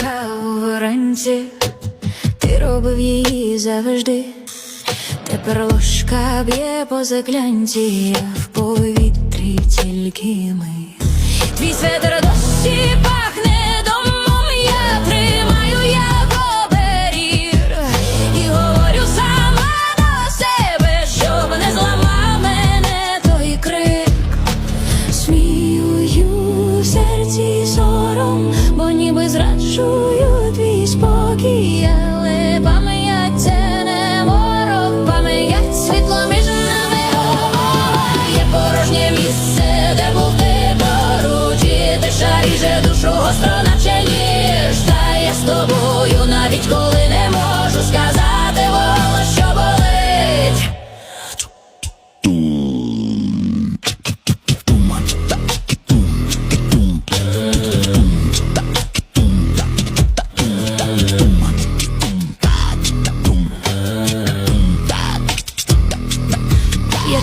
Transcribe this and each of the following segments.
каву вранці, ти робив її завжди, тепер ложка б'є по заклянці, Я в повітрі тільки ми. Твій сведер досі пах твій спокій, але пам'ять це не світло між нами О, є порожнє місце, де був ти поруч, і душу гостро,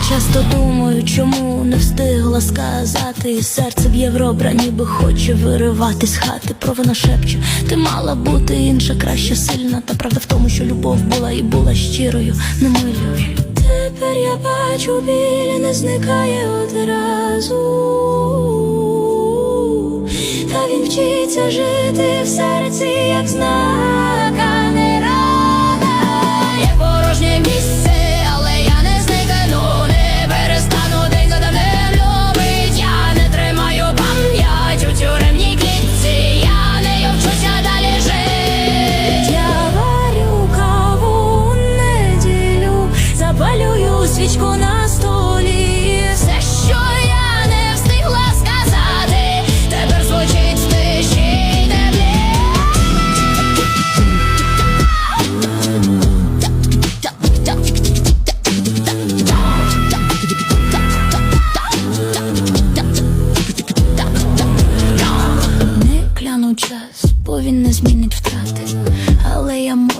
часто думаю, чому не встигла сказати. І серце в робра, ніби хоче виривати з хати. Провина шепче, ти мала бути інша, краще сильна. Та правда в тому, що любов була і була щирою, не милою Тепер я бачу, біль не зникає одразу. Та він вчиться жити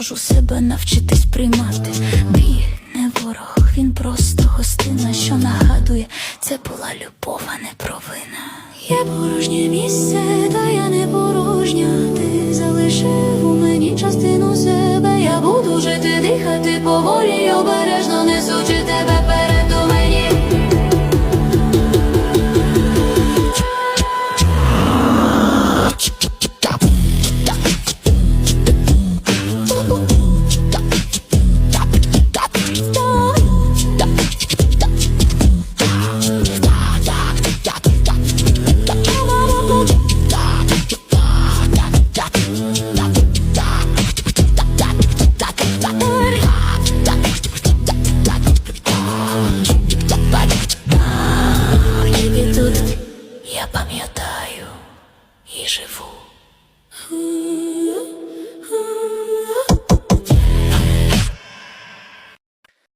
можу себе навчитись приймати. Бій не ворог, він просто гостина, що нагадує, це була любов, а не провина. Є порожнє місце, та я не порожня. Ти залишив Я пам'ятаю і живу.